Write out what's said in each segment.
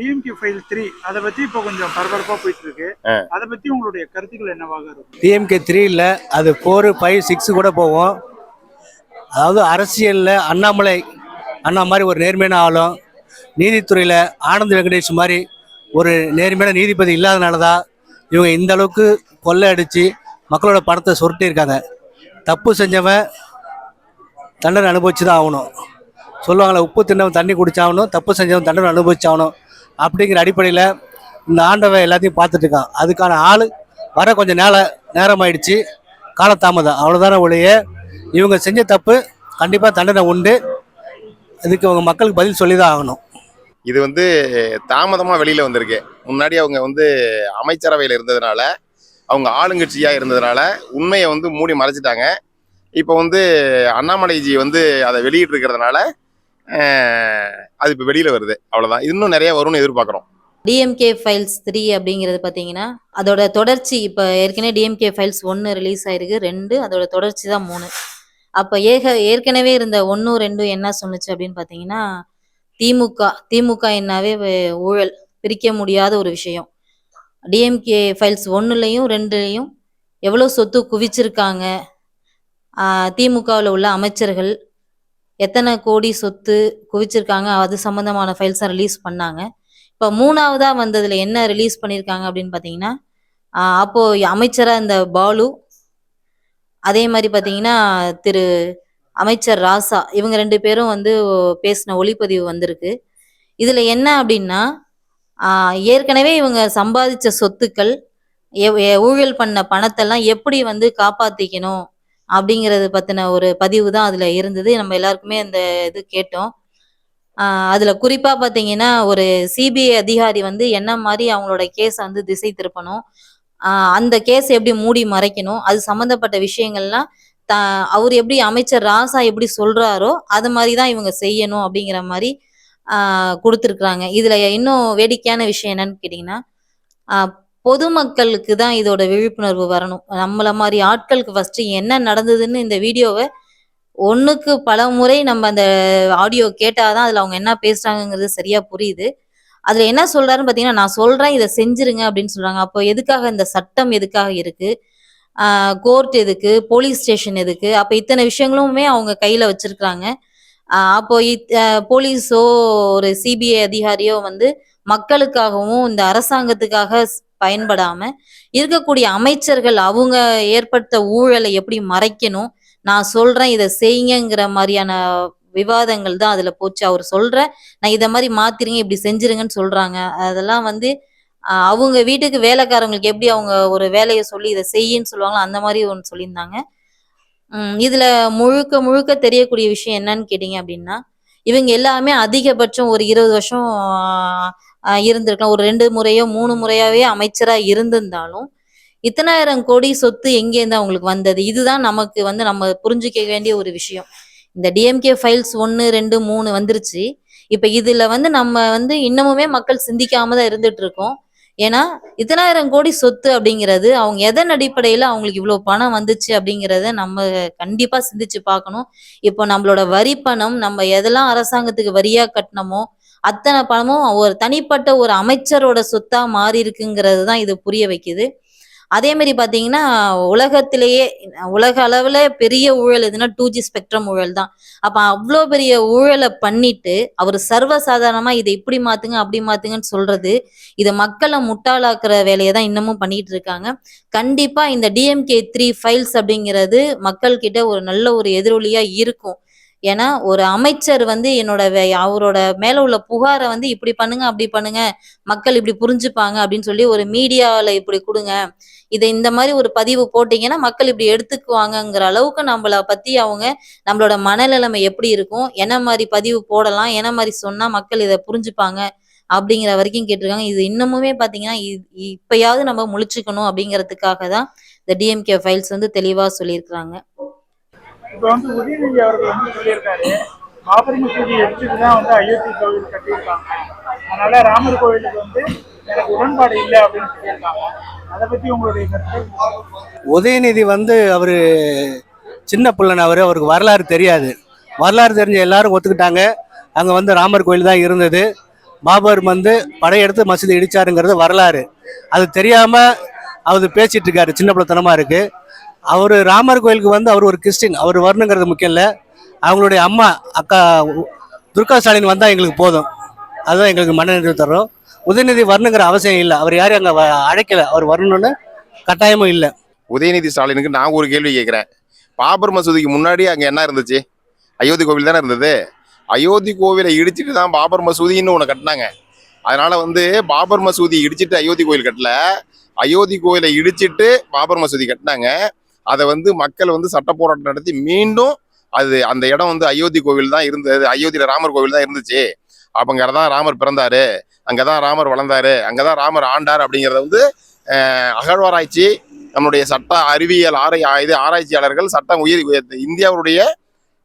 DMK file three அதை பத்தி இப்போ கொஞ்சம் பரபரப்பா போயிட்டு இருக்கு. அதை பத்தி உங்களுடைய கருத்துக்கள் என்னவாக இருக்கும்? டிஎம்கே த்ரீ இல்லை அது ஃபோர் ஃபைவ் சிக்ஸ் கூட போகும். அதாவது அரசியலில் அண்ணாமலை அண்ணா மாதிரி ஒரு நேர்மையான ஆளும் நீதித்துறையில் ஆனந்த் வெங்கடேஷ் மாதிரி ஒரு நேர்மையான நீதிபதி இல்லாதனால தான் இவங்க இந்த அளவுக்கு கொள்ளை அடித்து மக்களோட பணத்தை சுருட்டியிருக்காங்க தப்பு செஞ்சவன் தண்டனை அனுபவிச்சு தான் ஆகணும். சொல்லுவாங்களே உப்பு தின்னவன் தண்ணி குடிச்சாகணும் தப்பு செஞ்சவன் தண்டனை அனுபவிச்சாகணும். அப்படிங்கிற அடிப்படையில் இந்த ஆண்டவன் எல்லாத்தையும் பார்த்துட்டு இருக்கான். அதுக்கான ஆள் வர கொஞ்சம் நேர நேரம் ஆயிடுச்சு காலதாமதம். அவ்வளோதான ஒழிய இவங்க செஞ்ச தப்பு கண்டிப்பாக தண்டனை உண்டு. இதுக்கு அவங்க மக்களுக்கு பதில் சொல்லி தான் ஆகணும். இது வந்து தாமதமாக வெளியில் வந்திருக்கு. முன்னாடி அவங்க வந்து அமைச்சரவையில் இருந்ததுனால அவங்க ஆளுங்கட்சியாக இருந்ததுனால உண்மையை வந்து மூடி மறைச்சிட்டாங்க. இப்போ வந்து அண்ணாமலைஜி வந்து அதை வெளியிட்டு இருக்கிறதுனால அது இப்போ வெளியில வருது. அவ்வளவுதான். இன்னும் நிறைய வரும்னு எதிர்பார்க்குறோம். டிஎம்கே ஃபைல்ஸ் த்ரீ அப்படிங்கிறது பார்த்தீங்கன்னா அதோட தொடர்ச்சி இப்போ ஏற்கனவே டிஎம்கே ஃபைல்ஸ் ஒன்று ரிலீஸ் ஆயிருக்கு. ரெண்டு அதோட தொடர்ச்சி தான் மூணு. அப்போ ஏக ஏற்கனவே இருந்த ஒன்றும் ரெண்டும் என்ன சொன்னுச்சு அப்படின்னு பார்த்தீங்கன்னா திமுக திமுக என்னாவே ஊழல் பிரிக்க முடியாத ஒரு விஷயம். டிஎம்கே ஃபைல்ஸ் ஒன்றுலையும் ரெண்டுலையும் எவ்வளோ சொத்து குவிச்சிருக்காங்க? திமுகவில் உள்ள அமைச்சர்கள் எத்தனை கோடி சொத்து குவிச்சிருக்காங்க அது சம்மந்தமான ஃபைல்ஸை ரிலீஸ் பண்ணாங்க. இப்போ மூணாவதாக வந்ததில் என்ன ரிலீஸ் பண்ணியிருக்காங்க அப்படின்னு பார்த்தீங்கன்னா அப்போது அமைச்சராக இந்த பாலு அதே மாதிரி பார்த்தீங்கன்னா திரு அமைச்சர் ராசா இவங்க ரெண்டு பேரும் வந்து பேசின ஒளிப்பதிவு வந்திருக்கு. இதில் என்ன அப்படின்னா ஏற்கனவே இவங்க சம்பாதிச்ச சொத்துக்கள் எவ்- எ- ஊழல் பண்ண பணத்தெல்லாம் எப்படி வந்து காப்பாற்றிக்கணும் அப்படிங்கறது பத்தின ஒரு பதிவு தான் அதுல இருந்தது. நம்ம எல்லாருக்குமே அந்த இது கேட்டோம். அதில் அதுல குறிப்பா பாத்தீங்கன்னா ஒரு சிபிஐ அதிகாரி வந்து என்ன மாதிரி அவங்களோட கேஸ் வந்து திசை திருப்பணும்? அந்த கேஸ் எப்படி மூடி மறைக்கணும்? அது சம்பந்தப்பட்ட விஷயங்கள்லாம் த அவர் எப்படி அமைச்சர் ராசா எப்படி சொல்றாரோ அது மாதிரி தான் இவங்க செய்யணும் அப்படிங்கிற மாதிரி கொடுத்துருக்குறாங்க. இதுல இன்னும் வேடிக்கையான விஷயம் என்னன்னு கேட்டிங்கன்னா பொதுமக்களுக்கு தான் இதோட விழிப்புணர்வு வரணும். நம்மள மாதிரி ஆட்களுக்கு ஃபர்ஸ்ட் என்ன நடந்ததுன்னு இந்த வீடியோவை ஒன்றுக்கு பல முறை நம்ம அந்த ஆடியோ கேட்டாதான் அதில் அவங்க என்ன பேசுறாங்கிறது சரியா புரியுது. அதுல என்ன சொல்றாருன்னு பார்த்தீங்கன்னா நான் சொல்றேன் இதை செஞ்சிருங்க அப்படின்னு சொல்றாங்க. அப்போ எதுக்காக இந்த சட்டம் எதுக்காக இருக்கு? கோர்ட் எதுக்கு? போலீஸ் ஸ்டேஷன் எதுக்கு? அப்போ இத்தனை விஷயங்களுமே அவங்க கையில வச்சுருக்குறாங்க. அப்போ இத்- போலீஸோ ஒரு சிபிஐ அதிகாரியோ வந்து மக்களுக்காகவும் இந்த அரசாங்கத்துக்காக பயன்படாம இருக்கக்கூடிய அமைச்சர்கள் அவங்க ஏற்படுத்த ஊழலை எப்படி மறைக்கணும்? நான் சொல்றேன் இதை செய்யுங்கிற மாதிரியான விவாதங்கள் தான் அதுல போச்சு. அவர் சொல்ற நான் இதை மாதிரி மாத்திருங்க இப்படி செஞ்சிருங்கன்னு சொல்றாங்க. அதெல்லாம் வந்து அவங்க வீட்டுக்கு வேலைக்காரங்களுக்கு எப்படி அவங்க ஒரு வேலையை சொல்லி இதை செய்யின்னு சொல்லுவாங்களோ அந்த மாதிரி ஒன்று சொல்லியிருந்தாங்க. இதுல முழுக்க முழுக்க தெரியக்கூடிய விஷயம் என்னன்னு கேட்டீங்க அப்படின்னா இவங்க எல்லாமே அதிகபட்சம் ஒரு இருபது வருஷம் இருந்திருக்கலாம். ஒரு ரெண்டு முறையோ மூணு முறையாவே அமைச்சரா இருந்திருந்தாலும் இத்தனாயிரம் கோடி சொத்து எங்கேருந்து அவங்களுக்கு வந்தது? இதுதான் நமக்கு வந்து நம்ம புரிஞ்சுக்க வேண்டிய ஒரு விஷயம். இந்த டிஎம்கே ஃபைல்ஸ் ஒன்று ரெண்டு மூணு வந்துருச்சு. இப்போ இதில் வந்து நம்ம வந்து இன்னமுமே மக்கள் சிந்திக்காம தான் இருந்துட்டு இருக்கோம் ஏன்னா இத்தனாயிரம் கோடி சொத்து அப்படிங்கிறது அவங்க எதன் அடிப்படையில் அவங்களுக்கு இவ்வளோ பணம் வந்துச்சு அப்படிங்கிறத நம்ம கண்டிப்பாக சிந்திச்சு பார்க்கணும். இப்போ நம்மளோட வரி பணம் நம்ம எதெல்லாம் அரசாங்கத்துக்கு வரியாக கட்டினமோ அத்தனை பணமும் ஒரு தனிப்பட்ட ஒரு அமைச்சரோட சொத்தா மாறி இருக்குங்கிறது தான் இது புரிய வைக்குது. அதே மாதிரி பாத்தீங்கன்னா உலகத்திலேயே உலக அளவுல பெரிய ஊழல் எதுனா டூ ஜி ஸ்பெக்ட்ரம் ஊழல் தான் அப்ப அவ்வளோ பெரிய ஊழலை பண்ணிட்டு அவர் சர்வசாதாரணமா இதை இப்படி மாத்துங்க அப்படி மாத்துங்கன்னு சொல்றது இதை மக்களை முட்டாளாக்குற வேலையை தான் இன்னமும் பண்ணிட்டு இருக்காங்க. கண்டிப்பா இந்த டிஎம்கே த்ரீ ஃபைல்ஸ் அப்படிங்கிறது மக்கள்கிட்ட ஒரு நல்ல ஒரு எதிரொலியா இருக்கும். ஏன்னா ஒரு அமைச்சர் வந்து என்னோட வே- அவரோட மேல உள்ள புகாரை வந்து இப்படி பண்ணுங்க அப்படி பண்ணுங்க மக்கள் இப்படி புரிஞ்சுப்பாங்க அப்படின்னு சொல்லி ஒரு மீடியாவில் இப்படி கொடுங்க. இதை இந்த மாதிரி ஒரு பதிவு போட்டீங்கன்னா மக்கள் இப்படி எடுத்துக்குவாங்கங்கிற அளவுக்கு நம்மள பத்தி அவங்க நம்மளோட மனநிலைமை எப்படி இருக்கும் என்ன மாதிரி பதிவு போடலாம் என்ன மாதிரி சொன்னா மக்கள் இதை புரிஞ்சுப்பாங்க அப்படிங்கிற வரைக்கும் கேட்டிருக்காங்க. இது இன்னமுமே பாத்தீங்கன்னா இ- இப்பயாவது நம்ம முழிச்சுக்கணும் அப்படிங்கிறதுக்காக தான் இந்த டிஎம்கே ஃபைல்ஸ் வந்து தெளிவா சொல்லியிருக்கிறாங்க. இப்போ வந்து உதயநிதி அவர்கள் வந்து சொல்லியிருக்காரு பாபரி மசூதி எடுத்துட்டு தான் வந்து அயோத்தி கோவில் கட்டியிருக்காங்க. அதனால ராமர் கோவிலுக்கு வந்து எனக்கு உடன்பாடு இல்லை அப்படின்னு சொல்லியிருக்காங்க. அதை பத்தி உங்களுடைய கருத்து? உதயநிதி வந்து அவர் சின்ன பிள்ளைன அவர் அவருக்கு வரலாறு தெரியாது. வரலாறு தெரிஞ்ச எல்லாரும் ஒத்துக்கிட்டாங்க. அங்கே வந்து ராமர் கோயில் தான் இருந்தது. பாபர் வந்து படையெடுத்து மசூதி இடிச்சாருங்கிறது வரலாறு. அது தெரியாமல் அவர் பேசிகிட்டு இருக்காரு சின்ன பிள்ளைத்தனமாக இருக்குது அவர் ராமர் கோயிலுக்கு வந்து அவர் ஒரு கிறிஸ்டின் அவர் வரணுங்கிறது முக்கியம் இல்லை. அவங்களுடைய அம்மா அக்கா துர்கா ஸ்டாலின் வந்தால் எங்களுக்கு போதும். அதுதான் எங்களுக்கு மனநிறைவு தரும். உதயநிதி வரணுங்கிற அவசியம் இல்லை. அவர் யாரையும் அங்கே அழைக்கலை அவர் வரணும்னு கட்டாயமும் இல்லை. உதயநிதி ஸ்டாலினுக்கு நான் ஒரு கேள்வி கேட்குறேன் பாபர் மசூதிக்கு முன்னாடி அங்கே என்ன இருந்துச்சு? அயோத்தி கோவில் தானே இருந்தது? அயோத்தி கோவிலை இடிச்சிட்டு தான் பாபர் மசூதின்னு ஒன்று கட்டினாங்க. அதனால வந்து பாபர் மசூதி இடிச்சிட்டு அயோத்தி கோவில் கட்டல. அயோத்தி கோவிலை இடிச்சிட்டு பாபர் மசூதி கட்டினாங்க. அதை வந்து மக்கள் வந்து சட்ட போராட்டம் நடத்தி மீண்டும் அது அந்த இடம் வந்து அயோத்தி கோவில் தான் இருந்தது. அயோத்தியில ராமர் கோவில் தான் இருந்துச்சு. அப்போ அங்கே தான் ராமர் பிறந்தாரு. அங்கே தான் ராமர் வளர்ந்தாரு. அங்கே தான் ராமர் ஆண்டார் அப்படிங்கிறத வந்து அகழ்வாராய்ச்சி நம்முடைய சட்ட அறிவியல் ஆராய் இது ஆராய்ச்சியாளர்கள் சட்டம் உயர் உயர்- இந்தியாவுடைய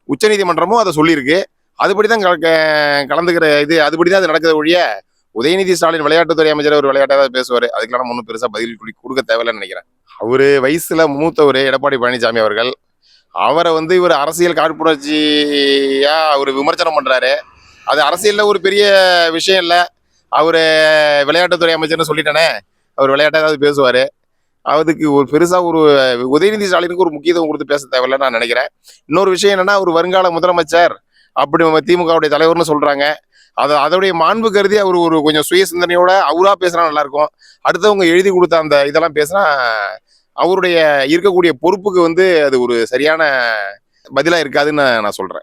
உச்சநீதிமன்றமும் அதை சொல்லியிருக்கு. அதுபடி தான் கலந்துக்கிற இது அதுபடி தான் அது நடக்குது ஒழிய உதயநிதி ஸ்டாலின் விளையாட்டுத்துறை அமைச்சர் ஒரு விளையாட்டாக தான் பேசுவார். அதுக்கெல்லாம் ஒன்றும் பெருசாக பதில் கொடுக்க தேவையில்லைன்னு நினைக்கிறேன். அவர் வயசில் மூத்தவர் எடப்பாடி பழனிசாமி அவர்கள். அவரை வந்து இவர் அரசியல் காழ்ப்புணர்ச்சியா அவர் விமர்சனம் பண்ணுறாரு அது அரசியலில் ஒரு பெரிய விஷயம் இல்லை. அவர் விளையாட்டுத்துறை அமைச்சர்னு சொல்லிட்டேனே. அவர் விளையாட்டை ஏதாவது பேசுவார். அதுக்கு ஒரு பெருசாக ஒரு உதயநிதி ஸ்டாலினுக்கு ஒரு முக்கியத்துவம் கொடுத்து பேச தேவையில்லை நான் நினைக்கிறேன். இன்னொரு விஷயம் என்னென்னா அவர் வருங்கால முதலமைச்சர். அப்படி திமுகவுடைய தலைவர்னு சொல்கிறாங்க அதை அதோடைய மாண்பு கருதி அவர் ஒரு கொஞ்சம் சுய சிந்தனையோட அவரா பேசுனா நல்லா இருக்கும் அடுத்தவங்க எழுதி கொடுத்த அந்த இதெல்லாம் பேசினா அவருடைய இருக்கக்கூடிய பொறுப்புக்கு வந்து அது ஒரு சரியான பதிலா இருக்காதுன்னு நான் சொல்றேன்.